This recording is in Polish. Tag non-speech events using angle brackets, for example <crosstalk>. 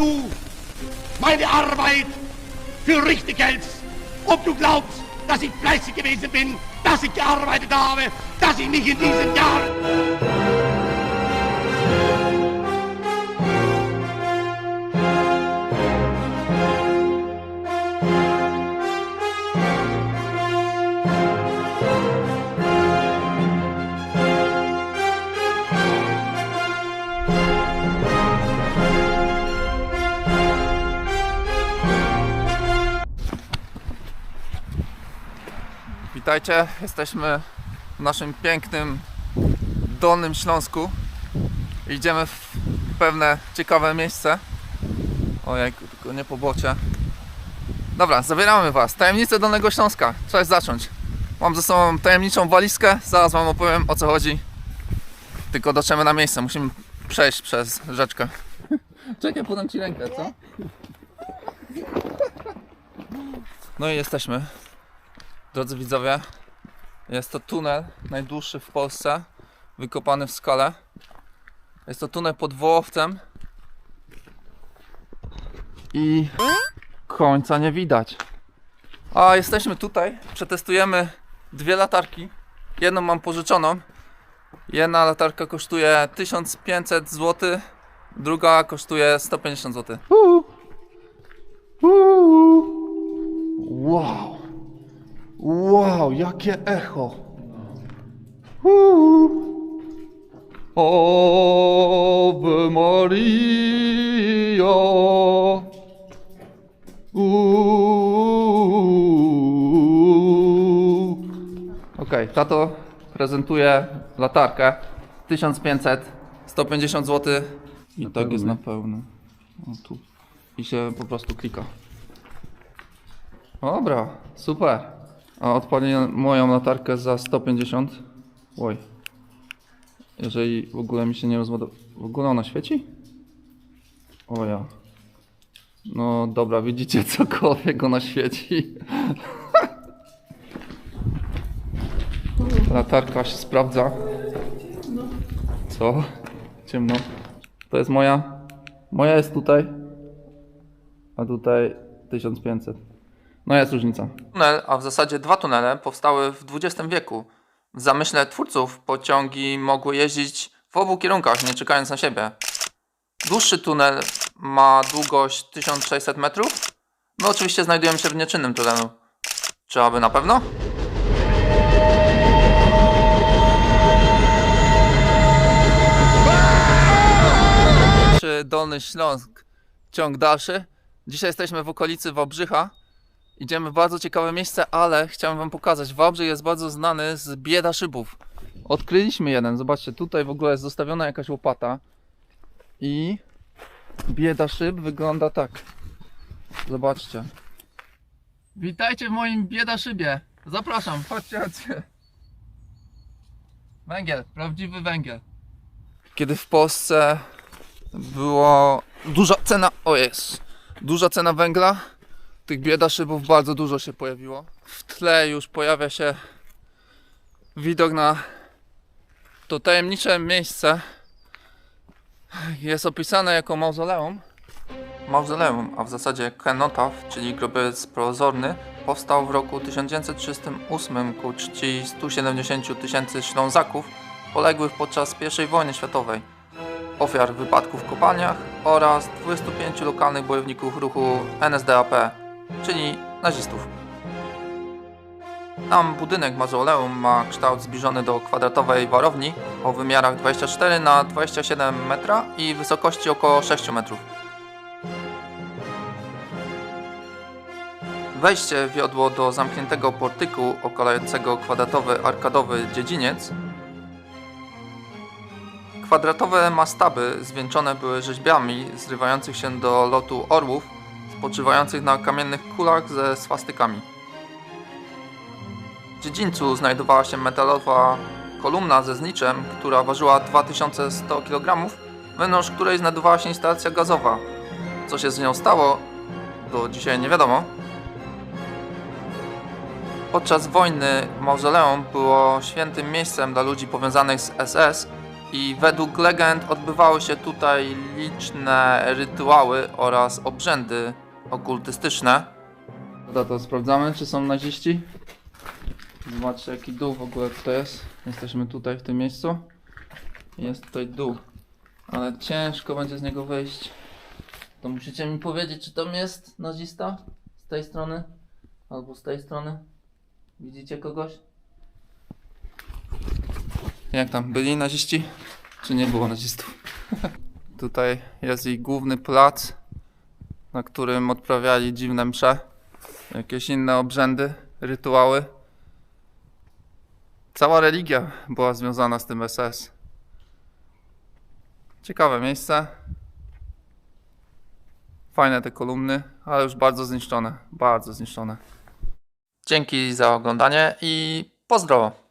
du meine Arbeit für richtig hältst. Ob du glaubst, dass ich fleißig gewesen bin, dass ich gearbeitet habe, dass ich mich in diesen Jahren... Witajcie, jesteśmy w naszym pięknym Dolnym Śląsku. Idziemy w pewne ciekawe miejsce. Ojej, tylko nie po bocie. Dobra, zabieramy Was. Tajemnice Dolnego Śląska. Trzeba zacząć. Mam ze sobą tajemniczą walizkę, zaraz Wam opowiem o co chodzi. Tylko dotrzemy na miejsce, musimy przejść przez rzeczkę. <laughs> Czekaj, podam Ci rękę, co? No i jesteśmy. Drodzy widzowie, jest to tunel najdłuższy w Polsce, wykopany w skale. Jest to tunel pod Wołowcem i końca nie widać. A jesteśmy tutaj, przetestujemy dwie latarki. Jedną mam pożyczoną. Jedna latarka kosztuje 1500 zł, druga kosztuje 150 zł. Wow! Wow, jakie echo! Uuu. Ave Maria. Uuu. Okej, tato prezentuje latarkę 1500, 150 zł. I tak jest na pełno. O, tu. I się po prostu klika. Dobra, super. A odpalę moją latarkę za 150. Oj. Jeżeli w ogóle mi się nie rozładuje. W ogóle ona świeci? O ja. No dobra, widzicie <laughs> cokolwiek ona świeci. <laughs> Latarka się sprawdza. Co? Ciemno. To jest moja. Moja jest tutaj. A tutaj 1500. No jest różnica. Tunel, a w zasadzie dwa tunele powstały w XX wieku. W zamyśle twórców pociągi mogły jeździć w obu kierunkach, nie czekając na siebie. Dłuższy tunel ma długość 1600 metrów. No oczywiście znajdujemy się w nieczynnym tunelu. Czy aby na pewno? Czy Dolny Śląsk, ciąg dalszy. Dzisiaj jesteśmy w okolicy Wałbrzycha. Idziemy w bardzo ciekawe miejsce, ale chciałem wam pokazać. Wałbrzych jest bardzo znany z bieda szybów. Odkryliśmy jeden. Zobaczcie, tutaj w ogóle jest zostawiona jakaś łopata. I bieda szyb wygląda tak. Zobaczcie. Witajcie w moim bieda szybie. Zapraszam, chodźcie, chodźcie. Węgiel, prawdziwy węgiel. Kiedy w Polsce było duża cena, o jest, duża cena węgla, tych biedaszybów bardzo dużo się pojawiło. W tle już pojawia się widok na to tajemnicze miejsce. Jest opisane jako mauzoleum. Mauzoleum, a w zasadzie kenotaf, czyli grobiec prozorny, powstał w roku 1938 ku czci 170 tysięcy Ślązaków poległych podczas I wojny światowej, ofiar wypadków w kopalniach oraz 25 lokalnych bojowników ruchu NSDAP czyli nazistów. Sam budynek mauzoleum ma kształt zbliżony do kwadratowej warowni o wymiarach 24 na 27 metra i wysokości około 6 metrów. Wejście wiodło do zamkniętego portyku okalającego kwadratowy arkadowy dziedziniec. Kwadratowe mastaby zwieńczone były rzeźbami zrywających się do lotu orłów spoczywających na kamiennych kulach ze swastykami. W dziedzińcu znajdowała się metalowa kolumna ze zniczem, która ważyła 2100 kg, wewnątrz której znajdowała się instalacja gazowa. Co się z nią stało, do dzisiaj nie wiadomo. Podczas wojny mauzoleum było świętym miejscem dla ludzi powiązanych z SS I według legend odbywały się tutaj liczne rytuały oraz obrzędy okultystyczne. Dobra, to sprawdzamy, czy są naziści. Zobaczcie, jaki dół w ogóle tutaj jest. Jesteśmy tutaj w tym miejscu. Jest tutaj dół, ale ciężko będzie z niego wyjść. To musicie mi powiedzieć, czy tam jest nazista z tej strony albo z tej strony. Widzicie kogoś? Jak tam, byli naziści? Czy nie było nazistów? <laughs> Tutaj jest ich główny plac, na którym odprawiali dziwne msze, jakieś inne obrzędy, rytuały. Cała religia była związana z tym SS. Ciekawe miejsce. Fajne te kolumny, ale już bardzo zniszczone. Bardzo zniszczone. Dzięki za oglądanie i pozdrowo.